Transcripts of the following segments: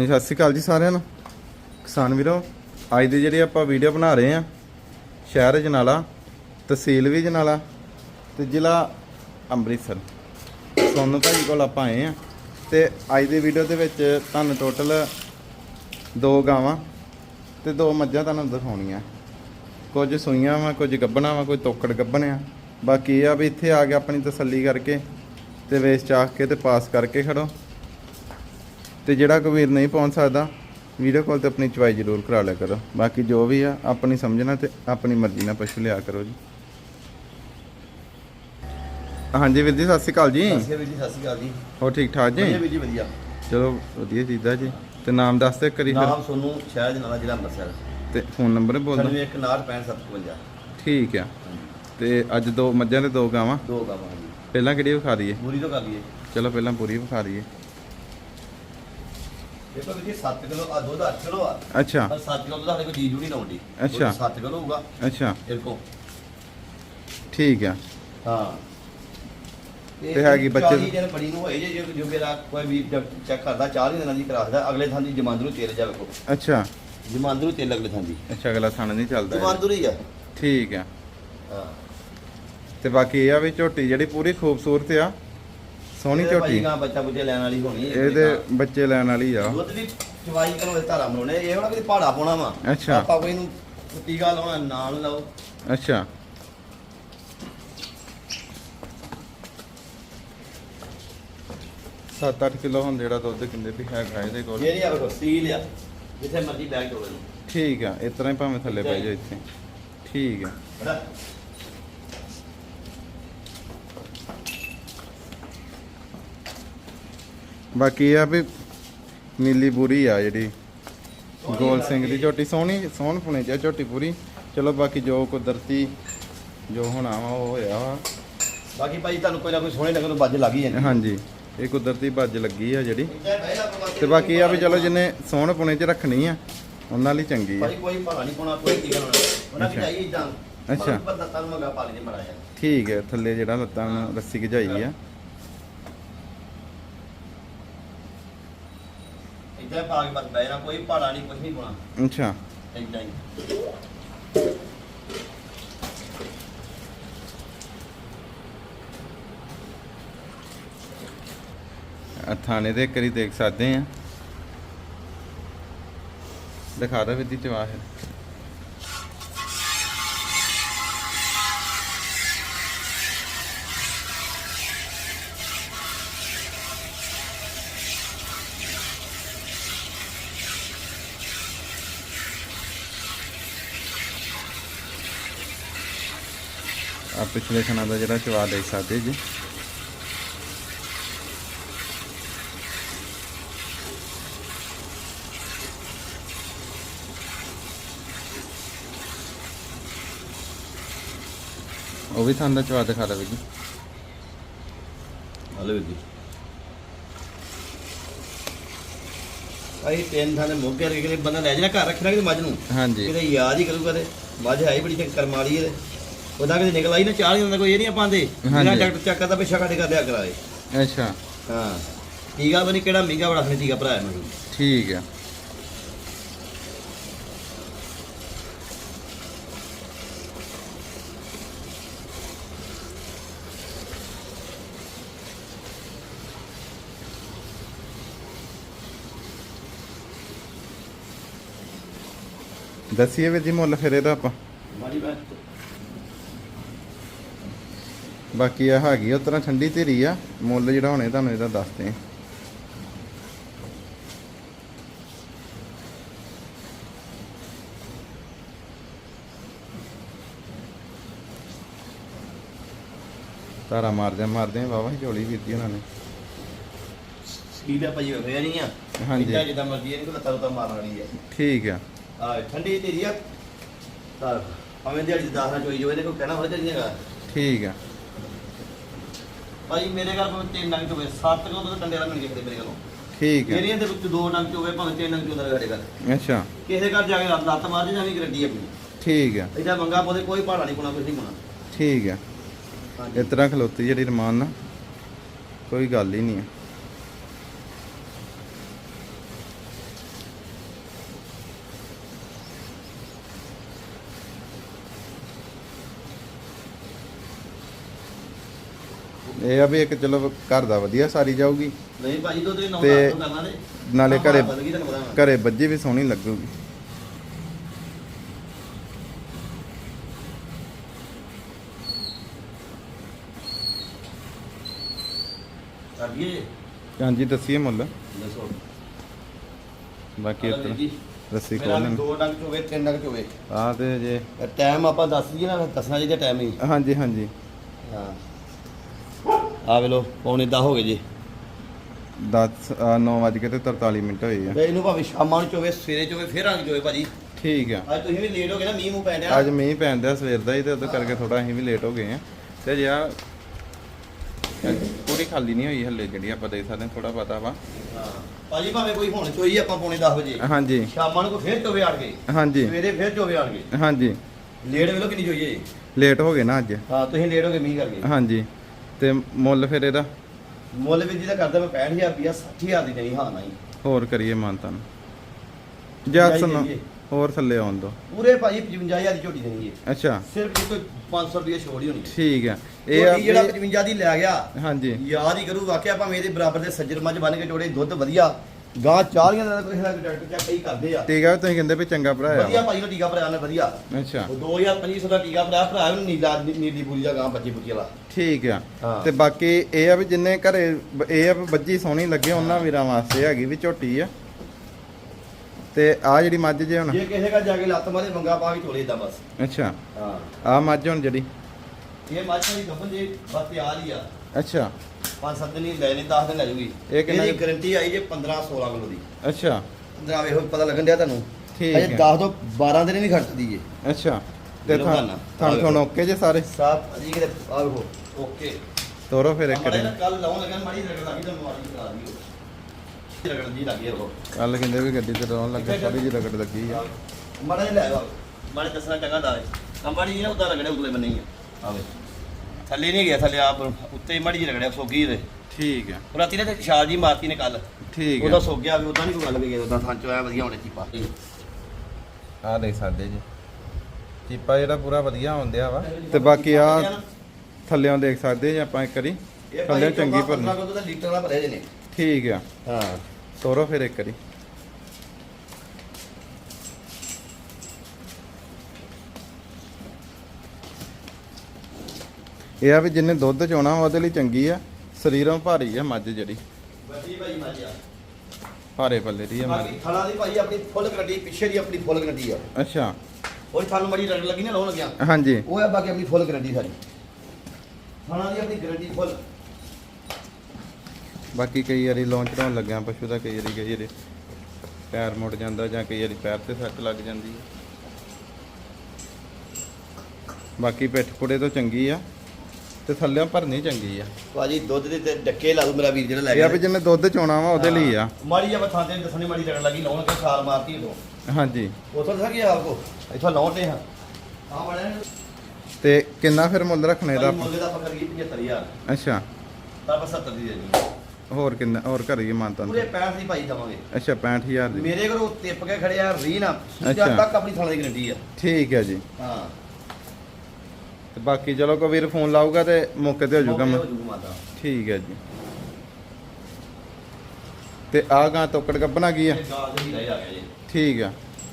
ਹਾਂਜੀ, ਸਤਿ ਸ਼੍ਰੀ ਅਕਾਲ ਜੀ ਸਾਰਿਆਂ ਨੂੰ। ਕਿਸਾਨ ਵੀਰੋ, ਅੱਜ ਦੀ ਜਿਹੜੀ ਆਪਾਂ ਵੀਡੀਓ ਬਣਾ ਰਹੇ ਆ ਸ਼ਹਿਰ ਜਨਾਲਾ, ਤਹਿਸੀਲ ਵੀ ਜਨਾਲਾ ਤੇ ਜ਼ਿਲ੍ਹਾ ਅੰਮ੍ਰਿਤਸਰ। ਸੋਨੂੰ ਭਾਈ ਕੋਲ ਆਪਾਂ ਆਏ ਆ ਤੇ ਅੱਜ ਦੀ ਵੀਡੀਓ ਦੇ ਵਿੱਚ ਤੁਹਾਨੂੰ ਟੋਟਲ ਦੋ ਗਾਵਾਂ ਤੇ ਦੋ ਮੱਝਾਂ ਤੁਹਾਨੂੰ ਦਿਖਾਉਣੀਆਂ। ਕੁਝ ਸੂਈਆਂ ਵਾ, ਕੁਝ ਗੱਬਣਾ ਵਾ, ਕੋਈ ਤੋਕੜ ਗੱਬਣ ਆ। ਬਾਕੀ ਇਹ ਆ ਵੀ ਇੱਥੇ ਆ ਕੇ ਆਪਣੀ ਤਸੱਲੀ ਕਰਕੇ ਤੇ ਵੇਚ ਚਾਖ ਕੇ ਤੇ ਪਾਸ ਕਰਕੇ ਖੜੋ। ਤੇ ਜਿਹੜਾ ਕੋਈ ਵੀਰ ਨਹੀਂ ਪਹੁੰਚ ਸਕਦਾ ਵੀਡੀਓ ਕਾਲ ਤੇ ਆਪਣੀ ਚੁਆਈ ਜ਼ਰੂਰ ਕਰਾ ਲਿਆ ਕਰੋ। ਬਾਕੀ ਜੋ ਵੀ ਆ ਆਪਣੀ ਸਮਝਣਾ ਤੇ ਆਪਣੀ ਮਰਜ਼ੀ ਨਾਲ ਪਸ਼ੂ ਲਿਆ ਕਰੋ ਜੀ। ਹਾਂਜੀ ਵੀਰ ਜੀ ਸਤਿ ਸ਼੍ਰੀ ਅਕਾਲ ਜੀ। ਸਤਿ ਸ਼੍ਰੀ ਅਕਾਲ ਜੀ ਸਤਿ ਸ਼੍ਰੀ ਅਕਾਲ ਜੀ। ਹੋਰ ਠੀਕ ਠਾਕ ਜੀ? ਵਧੀਆ ਵੀਰ ਜੀ ਵਧੀਆ। ਚਲੋ ਵਧੀਆ ਚੀਜ਼ਾਂ ਜੀ। ਤੇ ਨਾਮ ਦੱਸ ਦੇ ਕਰੀ ਫਿਰ। ਨਾਮ ਸੋਨੂੰ ਸ਼ਹਿਰ ਜਨਾਲਾ ਜ਼ਿਲ੍ਹਾ ਅੰਮ੍ਰਿਤਸਰ। ਤੇ ਫੋਨ ਨੰਬਰ ਬੋਲ ਦਿਓ। 9165 ਠੀਕ ਆ। ਤੇ ਅੱਜ ਦੋ ਮੱਝਾਂ ਤੇ ਦੋ ਗਾਵਾਂ? ਦੋ ਗਾਵਾਂ ਜੀ ਪਹਿਲਾਂ ਕਿਹੜੀ ਵਿਖਾ ਦਈਏ? ਪੂਰੀ ਤੋਂ ਕਰ ਲਈਏ। ਚਲੋ ਪਹਿਲਾਂ ਪੂਰੀ ਵਿਖਾ ਦਈਏ। ਦੇਖੋ ਵੀਰ ਜੀ 7 ਕਿਲੋ ਆ ਦੁੱਧ 8 ਕਿਲੋ ਆ। ਅੱਛਾ। ਪਰ 7 ਕਿਲੋ ਦਾ ਸਾਡੇ ਕੋਲ ਚੀਜ਼ ਜੁੜੀ ਲਾਉਂਦੀ ਅੱਛਾ। 7 ਕਿਲੋ ਹੋਊਗਾ। ਅੱਛਾ। ਇਹ ਕੋ ਠੀਕ ਆ। ਹਾਂ। ਤੇ ਹੈਗੀ ਬੱਚੇ- 40 ਦਿਨ ਬੜੀ ਨੂੰ ਹੋਏ ਜੇ ਜੋ- ਜੋ ਮੇਰਾ ਕੋਈ ਵੀ ਚੈੱਕ ਕਰਦਾ 40 ਦਿਨਾਂ ਦੀ ਕਰਾਸਦਾ ਅਗਲੇ ਥਾਂ ਦੀ ਜਮਾਂਦਰੂ ਤੇਲ ਜਾ ਵੇਖੋ ਅੱਛਾ। ਜਮਾਂਦਰੂ ਤੇਲ ਅਗਲੇ ਥਾਂ ਦੀ। ਅੱਛਾ ਅਗਲਾ ਥਣ ਨਹੀਂ ਚੱਲਦਾ ਇਹਦਾ। ਜਮਾਂਦਰੂ ਹੀ ਆ। ਠੀਕ ਆ। ਹਾਂ। ਤੇ ਬਾਕੀ ਇਹ ਆ ਵੀ ਝੋਟੀ ਜਿਹੜੀ ਪੂਰੀ ਖੂਬਸੂਰਤ ਆ ਸੋਹਣੀ ਇਹਦੇ ਭਾਈ ਝੋਟੀ। ਗਾਂ ਬੱਚਾ ਬੁੱਚੇ ਲੈਣ ਵਾਲੀ ਹੋਣੀ ਹੈ ਇਹਦੇ ਬੱਚੇ ਲੈਣ ਵਾਲੀ ਆ। ਦੁੱਧ ਦੀ ਚਵਾਈ ਕਰੋ ਇਹ ਧਾਰਾ ਬਣਾਉਣੇ ਇਹ ਹੋਣਾ ਕਿ ਪਹਾੜਾ ਪਾਉਣਾ ਵਾ। ਅੱਛਾ। ਆਪਾਂ ਕੋਈ ਨੂੰ ਟੀਕਾ ਲਾਉਣਾ ਨਾਲ ਲਾਓ। ਅੱਛਾ। ਸੱਤ ਅੱਠ ਕਿਲੋ ਹੁਣ ਜਿਹੜਾ ਦੁੱਧ ਕਿੰਦੇ ਵੀ ਹੈਗਾ ਇਹਦੇ ਕੋਲ। ਨਹੀਂ ਆ ਵੇਖੋ ਸੀਲ ਆ। ਜਿੱਥੇ ਮਰਜ਼ੀ ਬੈਗ ਡੋਲੇ ਨੂੰ ਠੀਕ ਆ ਇਸ ਤਰ੍ਹਾਂ ਹੀ ਭਾਵੇਂ ਥੱਲੇ ਪੈ ਜਾਓ ਇੱਥੇ। ਠੀਕ ਆ। ਬੜਾ ਬਾਕੀ ਇਹ ਆ ਵੀ ਨੀਲੀ ਬੂਰੀ ਆ ਜਿਹੜੀ। ਗੋਲ ਸਿੰਘ ਦੀ ਝੋਟੀ ਸੋਹਣੀ ਸੋਹਣ ਪੁਣੇ ਚ ਆ ਝੋਟੀ ਪੂਰੀ। ਚਲੋ ਬਾਕੀ ਜੋ ਕੁਦਰਤੀ ਜੋ ਹੋਣਾ ਵਾ ਉਹ ਹੋਇਆ ਵਾ। ਬਾਕੀ ਭਾਈ ਤੁਹਾਨੂੰ ਕੋਈ ਨਾ ਕੋਈ ਸੋਹਣੇ ਲੱਗਣ ਬੱਜ ਲੱਗ ਹੀ ਜਾਂਦੀ। ਹਾਂਜੀ ਇਹ ਕੁਦਰਤੀ ਭੱਜ ਲੱਗੀ ਆ ਜਿਹੜੀ। ਤੇ ਬਾਕੀ ਇਹ ਆ ਵੀ ਚਲੋ ਜਿੰਨੇ ਸੋਹਣ ਪੁਣੇ ਚ ਰੱਖਣੀ ਆ ਉਹਨਾਂ ਲਈ ਚੰਗੀ ਆ। ਭਾਈ ਕੋਈ ਨਹੀਂ ਪਾਉਣਾ ਕੋਈ ਉਹਨਾਂ ਦੀ। ਚਾਹੀਏ ਇਦਾਂ ਅੱਛਾ। ਠੀਕ ਹੈ ਥੱਲੇ ਜਿਹੜਾ ਲੱਤਾਂ ਨੂੰ ਰੱਸੀ ਗਜਾਈ ਆ। ਇਦਾਂ ਪਾ ਕੇ ਬਸ ਬਹਿ ਜਾਣਾ ਕੋਈ ਪਹਾੜਾ ਨਹੀਂ ਕੁਝ ਨਹੀਂ ਪਾਉਣਾ। ਅੱਛਾ। ਇਦਾਂ ਹੀ। ਆਹ ਥਾਣੇ ਦੇ ਕਰੀ ਦੇਖ ਸਕਦੇ ਆ ਦਿਖਾ ਦਾ ਵਿਧੀ ਚਵਾ ਹੈ ਆ ਪਿਛਲੇ ਖਾਣਾ ਦਾ ਜਿਹੜਾ ਚਵਾ ਦੇਖ ਸਕਦੇ ਜੀ। ਉਹ ਵੀ ਥਾਂ ਦਾ ਚਵਾ ਦਿਖਾ ਦੇ ਜੀ। ਹਲੋ ਜੀ। ਭਾਈ ਤਿੰਨ ਥਾਂ ਦੇ ਮੋਗੇ ਕਿਤੇ ਬੰਦਾ ਲੈ ਜਾਣਾ ਘਰ ਰੱਖਣਾ ਕਿ ਮੱਝ ਨੂੰ? ਹਾਂਜੀ। ਕਿਤੇ ਯਾਦ ਹੀ ਕਰੂਗਾ ਤੇ ਮੱਝ ਹੈ ਹੀ ਬੜੀ ਕਰਮ ਵਾਲੀ ਇਹਦੇ। ਉਹਦਾ ਕਿਤੇ ਨਿਕਲ ਆਈ ਨਾ ਚਾਹ ਨਹੀਂ ਹੁੰਦਾ ਕੋਈ ਇਹ ਨਹੀਂ ਹਾਂਜੀ। ਜਿਹੜਾ ਡਾਕਟਰ ਚੱਕ ਕਰਦਾ ਪਿੱਛਾ ਕੱਢ ਕੇ ਲਿਆ ਕਰਾਏ ਅੱਛਾ। ਹਾਂ। ਟੀਕਾ ਬਣੀ ਕਿਹੜਾ ਮਹਿੰਗਾ ਬੜਾ ਖਣੇ ਟੀਕਾ ਭਰਾਇਆ ਮੈਨੂੰ। ਠੀਕ ਆ ਦੱਸੀਏ ਵੀਰ ਜੀ ਮੁੱਲ ਫਿਰ ਇਹਦਾ ਆਪਾਂ। ਮਾਰੀ ਮੈਂ ਬਾਕੀ ਆ ਹੈਗੀ ਉਹ ਤਰ੍ਹਾਂ ਠੰਡੀ ਧੀਰੀ ਆ ਮੁੱਲ ਜਿਹੜਾ ਹੋਣੇ ਤੁਹਾਨੂੰ ਇਹਦਾ ਦੱਸਦੇ ਆ। ਤਾਰਾ ਮਾਰਦੇ ਮਾਰਦੇ ਵਾਵਾ ਝੋਲੀ ਵੀਤੀ ਉਹਨਾਂ ਨੇ। ਸੀਦਾ ਭਾਈ ਹੋਇਆ ਨਹੀਂ ਆ ਹਾਂਜੀ। ਜਿੱਦਾਂ ਮਰਜ਼ੀ ਇਹਨੂੰ ਲੱਤਾਂ ਉੱਤਾਂ ਮਾਰਨ ਵਾਲੀ ਹੈ ਠੀਕ ਆ। ਆ ਠੰਡੀ ਧੀਰੀ ਆ। ਤਾਂ ਭਾਵੇਂ ਦਿਹਾੜੀ ਦੀ ਦਾਖਲਾ ਚੋਈ ਜੋ ਇਹਦੇ ਕੋਲ ਕਹਿਣਾ ਹੋਇਆ ਤੇ ਹੈਗਾ। ਠੀਕ ਆ। ਭਾਈ ਮੇਰੇ ਘਰ ਕੋਲ ਤਿੰਨ ਨੰਗ ਚੋਵੇ ਸੱਤ ਕਿਲੋ ਤੋਂ ਡੰਡੇ ਵਾਲਾ ਮਿਲ ਗਿਆ ਮੇਰੇ ਕੋਲੋਂ। ਠੀਕ ਆ ਮੇਰੀਆਂ ਦੇ ਵਿੱਚ ਦੋ ਨੰਗ ਚੋਵੇ ਭਾਵੇਂ ਤਿੰਨ ਨੰਗ ਚੋਦਾ ਸਾਡੇ ਘਰ ਅੱਛਾ। ਕਿਸੇ ਘਰ ਜਾ ਕੇ ਲੱਤ- ਲੱਤ ਮਾਰਦੀ ਜਾਵੀਂ ਗਰੰਟੀ ਆਪਣੀ। ਠੀਕ ਆ ਇਹਦਾ ਮੰਗਾ ਪੋਦੇ ਕੋਈ ਪਹਾੜਾ ਨਹੀਂ ਪਾਉਣਾ ਕੁਝ ਨਹੀਂ ਪਾਉਣਾ। ਠੀਕ ਆ ਇਸ ਤਰ੍ਹਾਂ ਖਲੋਤੀ ਜਿਹੜੀ ਰਮਾਨ ਨਾਲ ਕੋਈ ਗੱਲ ਹੀ ਨਹੀਂ ਆ ਇਹ ਆ ਵੀ ਇੱਕ ਚਲੋ ਘਰ ਦਾ ਵਧੀਆ ਸਾਰੀ ਜਾਊਗੀ। ਨਹੀਂ ਭਾਜੀ ਦੁੱਧ ਵੀ ਨੌ ਤੇ ਤੋਂ ਕਰਨਾ ਤੇ ਨਾਲੇ ਘਰੇ ਬਦਲ ਗਈ ਤੁਹਾਨੂੰ ਪਤਾ ਘਰੇ ਬੱਜੀ ਵੀ ਸੋਹਣੀ ਲੱਗੂਗੀ। ਕਰ ਹਾਂਜੀ ਦੱਸੀਏ ਮੁੱਲ। ਦੱਸੋ। ਬਾਕੀ ਆਹ ਲੈ ਇੱਥੇ ਜੀ। ਰੱਸੀ ਮੇਰਾ ਖੋਲਣ ਦੋ ਡੰਗ ਚੋਵੇ ਤਿੰਨ ਡੰਗ ਚੋਵੇ। ਆ ਤੇ ਜੇ ਟਾਈਮ ਆਪਾਂ ਦੱਸ ਦਈਏ ਨਾ ਦੱਸਣਾ ਜੀ ਟਾਈਮ ਹੀ। ਹਾਂਜੀ ਹਾਂਜੀ। ਹਾਂ। ਆ ਵੇਲੋ ਪੌਣੇ 10 ਹੋ ਗਏ ਜੀ। 10 9 ਵਜ ਕੇ ਤੇ 43 ਮਿੰਟ ਹੋਏ ਆ। ਤੇ ਇਹਨੂੰ ਭਾਵੇਂ ਸ਼ਾਮਾਂ ਨੂੰ ਚੋਵੇ ਸਵੇਰੇ ਚੋਵੇ ਫੇਰ ਆਂ ਚੋਵੇ ਭਾਜੀ। ਠੀਕ ਆ। ਅੱਜ ਤੁਸੀਂ ਵੀ ਲੇਟ ਹੋ ਗਏ ਨਾ ਮੀਂਹ ਮੂੰਹ ਪੈਣ ਡਿਆ। ਅੱਜ ਮੀਂਹ ਪੈਣ ਦਿਆ ਸਵੇਰ ਦਾ ਹੀ ਤੇ ਉਹਦੇ ਕਰਕੇ ਥੋੜਾ ਅਸੀਂ ਵੀ ਲੇਟ ਹੋ ਗਏ ਆ। ਤੇ ਜੇ ਆ ਪੂਰੀ ਖਾਲੀ ਨਹੀਂ ਹੋਈ ਹੱਲੇ ਜਿਹੜੀ ਆਪਾਂ ਦੇਖ ਸਕਦੇ ਥੋੜਾ ਪਤਾ ਵਾ। ਭਾਜੀ ਭਾਵੇਂ ਕੋਈ ਹੁਣ ਚੋਈ ਆਪਾਂ ਪੌਣੇ 10 ਵਜੇ। ਹਾਂਜੀ। ਸ਼ਾਮਾਂ ਨੂੰ ਫੇਰ ਚੋਵੇ ਆਣ ਗਏ ਹਾਂਜੀ। ਸਵੇਰੇ ਫੇਰ ਚੋਵੇ ਆਣ ਗਏ ਹਾਂਜੀ। ਲੇਟ ਵੇਲੋ ਕਿੰਨੀ ਚੋਈਏ ਲੇਟ ਹੋ ਗਏ ਨਾ ਅੱਜ। ਹਾਂ ਤੁਸੀਂ ਲੇਟ ਹੋ ਗਏ ਮੀਂਹ ਕਰਕੇ। ਹਾਂਜੀ। ਤੇ ਮੁੱਲ ਫਿਰ ਇਹਦਾ? ਮੁੱਲ ਵੀ ਜਿਹਦਾ ਕਰਦਾ ਮੈਂ 65000 ਰੁਪਿਆ 60000 ਦੀ ਨਹੀਂ ਹਾਂ ਨਹੀਂ। ਹੋਰ ਕਰੀਏ ਮਾਨਤਾ ਨੂੰ। ਜਾਂ ਜਾਈਏ। ਹੋਰ ਥੱਲੇ ਆਉਣ ਦੋ। ਪੂਰੇ ਭਾਜੀ 55000 ਦੀ ਝੋਟੀ ਦੇਣੀ ਹੈ ਅੱਛਾ। ਸਿਰਫ ਕੋਈ 500 ਰੁਪਏ ਛੋੜ ਹੀ ਹੋਣੀ ਹੈ। ਠੀਕ ਆ ਇਹ ਜਿਹੜਾ ਵੀ- 55 ਦੀ ਲੈ ਗਿਆ ਹਾਂਜੀ। ਯਾਦ ਹੀ ਕਰੂ ਵਾਕਿਆ ਭਾਵੇਂ ਇਹਦੇ ਬਰਾਬਰ ਦੇ ਸੱਜਰ ਮੱਝ ਬਣ ਕੇ ਜੋੜੇ ਦੁੱਧ ਵਧੀਆ। ਗਾਂ ਚਾਰੀਆਂ ਦਾ ਕੋਈ ਨਾ ਡਾਕਟਰ ਚੈੱਕ ਕਈ ਕਰਦੇ ਆ। ਠੀਕ ਆ ਤੁਸੀਂ ਕਹਿੰਦੇ ਵੀ ਚੰਗਾ ਭਰਾਇਆ ਵਧੀਆ ਵਾ। ਭਾਈ ਨੂੰ ਟੀਕਾ ਭਰਾਇਆ ਨੇ ਵਧੀਆ। ਅੱਛਾ। ਉਹ 2500 ਦਾ ਟੀਕਾ ਭਰਾਇਆ ਭਰਾਇਆ ਨੂੰ ਨੀਲਾ ਨੀਲੀ ਪੂਰੀ ਦਾ ਗਾਂ ਬੱਚੀ ਬੁੱਚੀ ਵਾਲਾ। ਠੀਕ ਆ। ਹਾਂ। ਤੇ ਬਾਕੀ ਇਹ ਆ ਵੀ ਜਿੰਨੇ ਘਰੇ ਬ- ਇਹ ਆ ਵੀ ਬੱਜੀ ਸੋਹਣੀ ਲੱਗੇ ਉਹਨਾਂ ਵੀਰਾਂ ਵਾਸਤੇ ਹੈਗੀ ਵੀ ਝੋਟੀ ਆ। ਤੇ ਆ ਜਿਹੜੀ ਮੱਝ ਜੇ ਹੁਣ। ਜੇ ਕਿਸੇ ਦਾ ਜਾ ਕੇ ਲੱਤ ਮਾਰੇ ਮੰਗਾ ਪਾ ਕੇ ਚੋਲੇ ਇਦਾਂ ਬਸ। ਅੱਛਾ। ਹਾਂ। ਆ ਮੱਝ ਹੁਣ ਜਿਹੜੀ। ਇਹ ਮੱਝ ਦੀ ਗੱਭਣ ਜੇ ਬਸ ਤਿਆਰ ਹੀ ਆ। ਅੱਛਾ। ਪੰਜ ਸੱਤ ਦਿਨ ਹੀ ਲੈ ਨਹੀਂ 10 ਦਿਨ ਲੈ ਜੂਗੀ। ਇਹ ਕਿੰਨਾ ਇਹਦੀ ਗਾਰੰਟੀ ਆਈ ਜੇ 15 16 ਕਿਲੋ ਦੀ। ਅੱਛਾ। 15 ਵੇਖੋ ਪਤਾ ਲੱਗਣ ਡਿਆ ਤੁਹਾਨੂੰ। ਠੀਕ ਅਜੇ ਹੈ। 10 ਤੋਂ 12 ਦਿਨ ਵੀ ਖਰਚਦੀ ਏ ਅੱਛਾ। ਤੇ ਮੇਰਾ ਥਾਂ ਬਹਾਨਾ। ਥਾਂ ਥਾਂ ਓਕੇ ਜੇ ਸਾਰੇ? ਸਾਫ਼ ਅਜੀ ਕਿਤੇ ਆ ਵੇਖੋ ਓਕੇ। ਤੋਰੋ ਫਿਰ ਇੱਕ ਦਿਨ। ਕੱਲ ਲਾਉਣ ਲੱਗਾ ਮਾੜੀ ਰਗੜ ਲੱਗੀ ਤੁਹਾਨੂੰ ਮਾੜੀ ਕਰਾ ਦਿਓ ਰਗੜ ਜੀ ਲੱਗੀ ਉਹ ਕੱਲ ਕਹਿੰਦੇ ਵੀ ਗੱਡੀ ਤੇ ਰੌਣ ਲੱਗਾ ਥੋੜੀ ਜਿਹੀ ਰਗੜ ਲੱਗੀ ਆ। ਮਾੜਾ ਜਿਹਾ ਲੈ ਆ ਮਾੜੇ ਦੱਸਣਾ ਚੰਗਾ ਦਾ ਕੰਬਾੜੀ ਜੀ ਨਾ ਉਦਾਂ ਰਗੜੇ ਉਤਲੇ ਬੰਨੇ ਹੀ ਆ। ਆਵੇ ਥੱਲੇ ਨਹੀਂ ਗਿਆ ਥੱਲੇ ਆਪ ਉੱਤੇ ਹੀ ਮਾੜੀ ਜੀ ਰਗੜਿਆ ਸੋਗੀ ਦੇ ਠੀਕ ਆ ਰਾਤੀ ਨੇ ਤੇ ਛਾਲ ਜੀ ਮਾਰਤੀ ਨੇ ਕੱਲ ਠੀਕ ਉਹਦਾ ਸੋ ਗਿਆ ਵੀ ਉਦਾਂ ਨਹੀਂ ਕੋਈ ਗੱਲ ਵੀ ਉਦਾਂ ਥਾਂ ਚ ਆਇਆ ਵਧੀਆ ਹੋਣੇ ਚੀਪਾ। ਆ ਦੇਖ ਸਕਦੇ ਜੀ। ਚੀਪਾ ਜਿਹੜਾ ਪੂਰਾ ਵਧੀਆ ਹੁੰਦਿਆ ਵਾ। ਤੇ ਬਾਕੀ ਆ ਥੱਲਿਓਂ ਦੇਖ ਸਕਦੇ ਜੀ ਆਪਾਂ ਇੱਕ ਵਾਰੀ। ਥੱਲੇ ਚੰਗੀ ਭਰਨੀ। ਦੁੱਧ ਦਾ ਲੀਟਰ ਦਾ ਭਰੇ ਜੇ ਨੇ। ਠੀਕ ਆ। ਹਾਂ। ਤੋਰੋ ਫਿਰ ਇੱਕ ਵਾਰੀ। ਇਹ ਆ ਵੀ ਜਿੰਨੇ ਦੁੱਧ ਚੋਣਾ ਉਹਦੇ ਲਈ ਚੰਗੀ ਆ। ਸਰੀਰੋਂ ਭਾਰੀ ਆ ਮੱਝ ਜਿਹੜੀ। ਵੱਡੀ ਭਾਈ ਮਾਜਿਆ ਭਾਰੇ ਪੱਲੇ ਦੀ ਆ ਮੱਝ। ਬਾਕੀ ਦੀ ਭਾਈ ਆਪਣੀ ਫੁੱਲ ਗਰੰਟੀ ਪਿੱਛੇ ਦੀ ਆਪਣੀ ਫੁੱਲ ਗਰੰਟੀ ਆ। ਅੱਛਾ। ਉਹ ਥਾਨੂੰ ਮੜੀ ਰਗੜ ਲੱਗੀ ਨਾ ਲਾਉਣ ਲੱਗਿਆ। ਹਾਂਜੀ। ਉਹ ਹੈ ਬਾਕੀ ਆਪਣੀ ਫੁੱਲ ਗਰੰਟੀ ਸਾਡੀ ਥਣਾ ਦੀ ਆਪਣੀ ਗਰੰਟੀ ਫੁੱਲ। ਬਾਕੀ ਕਈ ਵਾਰੀ ਲਾਂਚ ਹੋਣ ਲੱਗਿਆ ਪਸ਼ੂ ਦਾ ਕਈ ਵਾਰੀ ਕਈ ਵਾਰੀ ਪੈਰ ਮੁੜ ਜਾਂਦਾ ਜਾਂ ਕਈ ਵਾਰੀ ਪੈਰ ਤੇ ਸੱਟ ਲੱਗ ਜਾਂਦੀ ਹੈ ਬਾਕੀ ਪਿੱਠ ਪੁੜੇ ਤੋਂ ਚੰਗੀ ਆ। ਤੇ ਥੱਲੇੋਂ ਭਰਨੀ ਚੰਗੀ ਆ। ਭਾਜੀ ਦੁੱਧ ਦੇ ਤੇ ਡੱਕੇ ਲਾ ਦੂ ਮੇਰਾ ਵੀਰ ਜਿਹੜਾ ਲੈ ਇਹ ਆ ਵੀ ਜਿੰਨੇ ਦੁੱਧ ਚੋਣਾ ਵਾ ਉਹਦੇ ਲਈ ਆ। ਮਾੜੀ ਆ ਥਾਂ ਤੇ ਦੱਸਣੇ ਮਾੜੀ ਰਗੜ ਲੱਗੀ ਲਾਉਣ ਕੇ ਛਾਲ ਮਾਰਤੀ ਉਹ ਹਾਂਜੀ। ਉਥੋਂ ਦੱਸਾਂ ਕੀ ਆਪਕੋ ਇੱਥੋਂ ਲਾਉਣ ਤੇ ਹਾਂ ਆ ਬੜਾ ਤੇ ਕਿੰਨਾ ਫਿਰ ਮੁੱਲ ਰੱਖਣੇ ਦਾ ਭਾਈ ਆਪਾਂ? ਮੁੱਲ ਦਾ ਆਪਾਂ ਕਰੀਏ 75000 ਅੱਛਾ। ਤਾਂ ਆਪਾਂ 70 ਦੀ ਦੇ ਦੇਣੀ ਹੋਰ ਕਿੰਨਾ ਹੋਰ ਕਰੀਏ ਮਾਨਤਾ ਪੂਰੇ 65 ਦੀ ਭਾਈ ਦਵਾਂਗੇ। ਅੱਛਾ 65000 ਦੀ। ਮੇਰੇ ਕੋਲ ਟਿੱਪ ਕੇ ਖੜੇ ਆ ਰੀ ਨਾ ਅੱਛਾ। ਜਦ ਤੱਕ ਆਪਣੀ ਥਾਣੇ ਦੀ ਗਰੰਟੀ ਆ। ਠੀਕ ਹੈ ਜੀ। ਹਾਂ। ਤੇ ਬਾਕੀ ਚਲੋ ਕੋਈ ਵੀਰ ਫੋਨ ਲਾਊਗਾ ਤੇ ਮੌਕੇ ਤੇ ਹੋ ਜਾਊਗਾ ਮੈਂ। ਹੋ ਠੀਕ ਹੈ ਜੀ। ਤੇ ਆ ਗਾਂ ਤੋਕੜ ਗੱਬਣਾ ਕੀ ਆ? ਦੇ ਹੀ ਠੀਕ ਆ।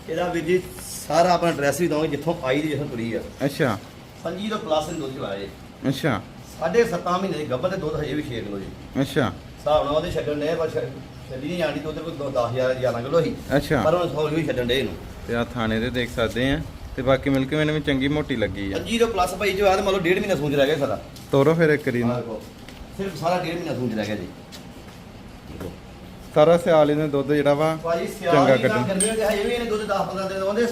ਇਹਦਾ ਵੀਰ ਜੀ ਸਾਰਾ ਆਪਣਾ ਐਡਰੈਸ ਵੀ ਦਵਾਂਗੇ ਜਿੱਥੋਂ ਆਈ ਦੀ ਜਿੱਥੋਂ ਤੁਰੀ ਆ। ਅੱਛਾ। ਪੰਜੀ ਤੋਂ ਪਲੱਸ ਦੇ ਦੁੱਧ ਜੀ। ਅੱਛਾ। ਸਾਢੇ ਸੱਤਾਂ ਮਹੀਨੇ ਦੀ ਗੱਭਰ ਤੇ ਦੁੱਧ ਹਜੇ ਵੀ 6 ਕਿਲੋ ਜੀ। ਅੱਛਾ। ਹਿਸਾਬ ਨਾਲ ਉਹਦੇ ਛੱਡਣ ਨੇ ਪਰ ਛੱਡ- ਨਹੀਂ ਜਾਣੀ ਤੇ ਉਧਰ ਕੋਈ 10000 11 ਕਿਲੋ ਸੀ। ਅੱਛਾ। ਪਰ ਹੁਣ ਸੌ ਵੀ ਛੱਡਣ ਦੇ ਇਹਨੂੰ। ਤੇ ਆ ਥਾਣੇ ਤੇ ਦੇਖ ਸਕਦੇ ਆ। ਤੇ ਬਾਕੀ ਮਿਲਕ ਮੈਨ ਵੀ ਚੰਗੀ ਮੋਟੀ ਲੱਗੀ ਆ। ਪੰਜੀ ਤੋਂ ਪਲੱਸ ਭਾਈ ਜੋ ਆ ਤੇ ਮੰਨ ਲਓ ਡੇਢ ਮਹੀਨਾ ਸੂਝ ਰਹਿ ਗਿਆ ਸਾਰਾ। ਤੋਰੋ ਫਿਰ ਇੱਕ ਰੀ ਨੂੰ ਸਿਰਫ ਸਾਰਾ ਡੇਢ ਮਹੀਨਾ ਸੂਝ ਰਹਿ ਗਿਆ ਜੀ। ਸਾਰਾ ਸਿਆਲ ਇਹਨੇ ਦੁੱਧ ਜਿਹੜਾ ਵਾ ਚੰਗਾ ਸਿਆਲ ਕੱਢਣ। ਗਰਮੀਆਂ ਦੇ ਹਜੇ ਵੀ ਇਹਨੇ ਦੁੱਧ 10 15 ਦਿਨ ਆਉਂਦੇ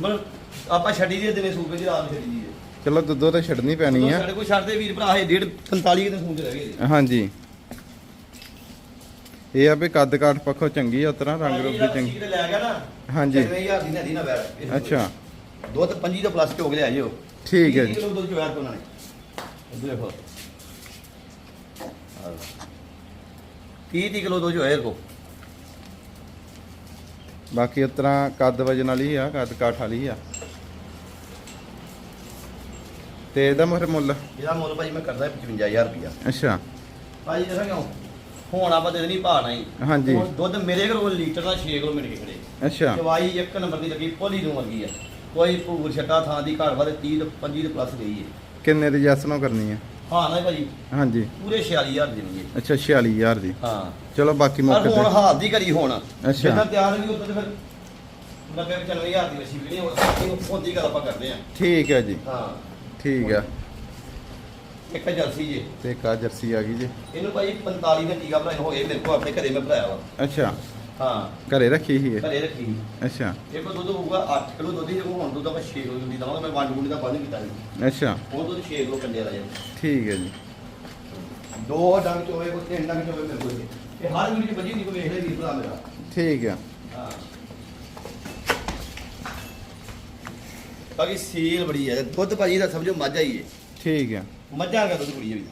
ਮਤਲਬ ਆਪਾਂ ਛੱਡੀ ਦੀ ਦਿਨੇ ਸੂਪੇ ਦੀ ਰਾਤ ਛੱਡੀ ਦੀ ਚਲੋ ਦੁੱਧੋ ਤੇ ਛੱਡਣੀ ਪੈਣੀ ਆ। ਸਾਡੇ ਕੋਲ ਛੱਡਦੇ ਵੀਰ ਭਰਾ ਹਜੇ ਡੇਢ 45 ਦਿਨ ਸੂਝ ਰਹਿ ਗਏ ਜੀ। ਹਾਂਜੀ। ਇਹ ਆ ਵੀ ਕੱਦ ਕਾਠ ਪੱਖੋਂ ਚੰਗੀ ਆ ਉਤਰਾ ਰੰਗ ਰੂਪ ਦੀ ਚੰਗੀ। ਕਿਤੇ ਲੈ ਗਿਆ ਨਾ ਹਾਂਜੀ। 90000 ਦੀ ਨਦੀ ਨਾ ਵੈਰ ਅੱਛਾ। ਦੁੱਧ 25 ਤੋਂ ਪਲੱਸ ਚੋਗ ਲਿਆ ਜਿਓ ਠੀਕ ਹੈ ਜੀ। ਕਿਲੋ ਦੁੱਧ ਚੋਇਆ ਉਹਨਾਂ ਨੇ ਇੱਧਰ ਦੇਖੋ। 30 ਕਿਲੋ ਦੁੱਧ ਚੋਇਆ ਕੋ ਬਾਕੀ ਉਤਰਾ ਕੱਦ ਵਜਨ ਵਾਲੀ ਆ ਕੱਦ ਕਾਠ ਵਾਲੀ ਆ। ਤੇ ਇਹਦਾ ਮੁਹਰ ਮੁੱਲ? ਇਹਦਾ ਮੁੱਲ ਭਾਜੀ ਮੈਂ ਕਰਦਾ 55000 ਰੁਪਇਆ ਅੱਛਾ। ਭਾਜੀ ਦੱਸਾਂ ਕਿਉਂ ਹੁਣ ਆਪਾਂ ਦੇ ਨਹੀਂ ਭਾਣਾ ਹੀ। ਹਾਂਜੀ। ਹੁਣ ਦੁੱਧ ਮੇਰੇ ਕੋਲ ਲੀਟਰ ਦਾ 6 ਕਿਲੋ ਮਿਲ ਕੇ ਖੜੇ। ਅੱਛਾ। ਦਵਾਈ ਇੱਕ ਨੰਬਰ ਦੀ ਲੱਗੀ ਪੋਲੀ ਨੂੰ ਵਰਗੀ ਆ। ਕੋਈ ਭੂਰ ਛੱਟਾ ਥਾਂ ਦੀ ਘਾਟ ਵਾ ਤੇ 30 ਤੋਂ 25 ਦੇ ਪਲੱਸ ਗਈ ਹੈ। ਕਿੰਨੇ ਦੀ ਜੈਸਨੋ ਕਰਨੀ ਹੈ? ਹਾਂ ਨਾ ਭਾਜੀ। ਹਾਂਜੀ। ਪੂਰੇ 46000 ਦੇਣੀ ਹੈ। ਅੱਛਾ 46000 ਦੀ। ਹਾਂ। ਚਲੋ ਬਾਕੀ ਪਰ ਮੌਕੇ ਹੁਣ ਤੇ ਹਾਲ ਦੀ ਕਰੀ ਹੁਣ। ਅੱਛਾ। ਜਿੱਦਾਂ ਤਿਆਰ ਨਹੀਂ ਤੇ ਫਿਰ 90 95000 ਦੀ ਵਸੀ ਵੀ ਨਹੀਂ ਹੁਣ ਹੁੰਦੀ ਗੱਲ ਆਪਾਂ ਕਰਦੇ ਆ ਠੀਕ ਹੈ ਜੀ। ਹਾਂ। ਠੀਕ ਆ ਇੱਕ ਜਰਸੀ ਜੇ। ਤੇ ਇੱਕ ਆ ਜਰਸੀ ਆ ਗਈ ਜੀ। ਇਹਨੂੰ ਭਾਜੀ 45 ਦਾ ਟੀਕਾ ਭਰਾਇਆ ਹੋ ਗਿਆ ਮੇਰੇ ਕੋਲ ਆਪਣੇ ਘਰੇ ਮੈਂ ਭਰਾਇਆ ਵਾ। ਅੱਛਾ। ਹਾਂ। ਘਰੇ ਰੱਖੀ ਸੀ ਇਹ ਘਰੇ ਰੱਖੀ ਸੀ। ਅੱਛਾ। ਇਹ ਕੋ ਦੁੱਧ ਹੋਊਗਾ 8 ਕਿਲੋ ਦੁੱਧ ਹੀ ਹੁਣ ਦੁੱਧ ਆਪਾਂ 6 ਕਿਲੋ ਦੀ ਦਵਾਂਗਾ ਮੈਂ ਵੰਡ ਗੁੰਡ ਦਾ ਬੰਦ ਕੀਤਾ ਸੀ। ਅੱਛਾ। ਉਹ ਦੁੱਧ 6 ਕਿਲੋ ਕੰਡੇ ਵਾਲਾ ਜੇ ਠੀਕ ਹੈ ਜੀ। ਦੋ ਡੰਗ ਚੋਵੇ ਕੋ ਤਿੰਨ ਡੰਗ ਚੋਵੇ ਮੇਰੇ ਕੋਲ ਇਹ ਹਰ ਵੀਡੀਓ ਚ ਵੱਜੀ ਨਹੀਂ ਕੋਈ ਵੇਖ ਲੈ ਵੀਰ ਭਰਾ ਮੇਰਾ। ਠੀਕ ਆ ਹਾਂ। ਬਾਕੀ ਸੀਲ ਬੜੀ ਹੈ। ਦੁੱਧ ਭਾਜੀ ਦਾ ਸਮਝੋ ਮੱਝ ਹੀ ਹੈ ਠੀਕ ਆ ਮੱਝਾਂ ਦਾ ਦੁੱਧ ਬੜੀ ਹੈ ਵੀ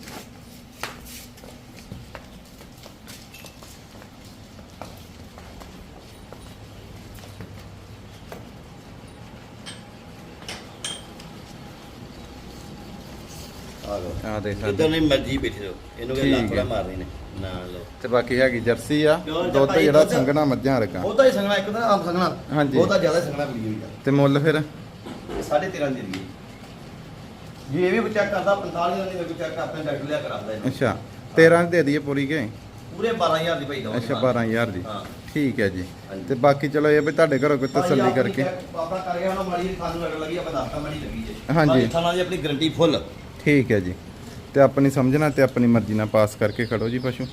ਆ ਲੋ ਆ ਦੇਖ ਜਿੱਦਾਂ ਸਕਦੇ ਨਹੀਂ ਮਰਜ਼ੀ ਬੈਠੇ ਰਹੋ। ਇਹਨੂੰ ਕਿ ਠੀਕ ਲੱਤ ਥੋੜਾ ਹੈ। ਮਾਰਨੀ ਨੇ। ਨਾ ਲੋ ਤੇ ਬਾਕੀ ਹੈਗੀ ਜਰਸੀ ਆ ਦੁੱਧ ਭਾਈ ਜਿਹੜਾ ਦੁੱਧ- ਸੰਗਣਾ ਮੱਝਾਂ ਰਕਾ ਬਹੁਤਾ ਹੀ ਸੰਗਣਾ ਇੱਕ ਤਾਂ ਆਮ ਸੰਗਣਾ ਹਾਂਜੀ। ਬਹੁਤਾ ਜ਼ਿਆਦਾ ਸੰਗਣਾ ਹੋਈ ਆ ਤੇ ਮੁੱਲ ਫਿਰ? ਇਹ ਸਾਢੇ 13 ਦੀ ਦੀ ਜੇ ਇਹ ਵੀ ਚੈੱਕ ਕਰਦਾ 45 ਦਾ ਨਹੀਂ ਮੇਰੇ ਕੋਲ ਚੈੱਕ ਆਪਣੇ ਡਾਕਟਰ ਲਿਆ ਕਰਾਉਂਦਾ ਇਹਨੂੰ। ਅੱਛਾ 13 ਦੇ ਦਈਏ ਪੂਰੀ ਕੇ? ਪੂਰੇ 12000 ਦੀ ਪਈ ਦਵਾਂਗੇ ਅੱਛਾ 12000 ਦੀ। ਹਾਂ। ਠੀਕ ਹੈ ਜੀ। ਹਾਂਜੀ। ਤੇ ਬਾਕੀ ਚਲੋ ਇਹ ਵੀ ਤੁਹਾਡੇ ਘਰੋਂ ਕੋਈ ਭਾਈ ਤਸੱਲੀ ਕਰਕੇ। ਆਪਣਾ ਕਰ ਗਿਆ ਹੁਣ ਮਾੜੀ ਜਿਹੀ ਲੱਗਣ ਲੱਗੀ ਆਪਾਂ ਦੱਸਤਾ ਮਾੜੀ ਲੱਗੀ ਜੇ। ਹਾਂਜੀ। ਬਾਕੀ ਥਾਣਾ ਦੀ ਆਪਣੀ ਗਰੰਟੀ ਫੁੱਲ ਠੀਕ ਹੈ ਜੀ। ਤੇ ਆਪਣੀ ਸਮਝਣਾ ਤੇ ਆਪਣੀ ਮਰਜ਼ੀ ਨਾਲ ਪਾਸ ਕਰਕੇ ਖੜੋ ਜੀ ਪਸ਼ੂ।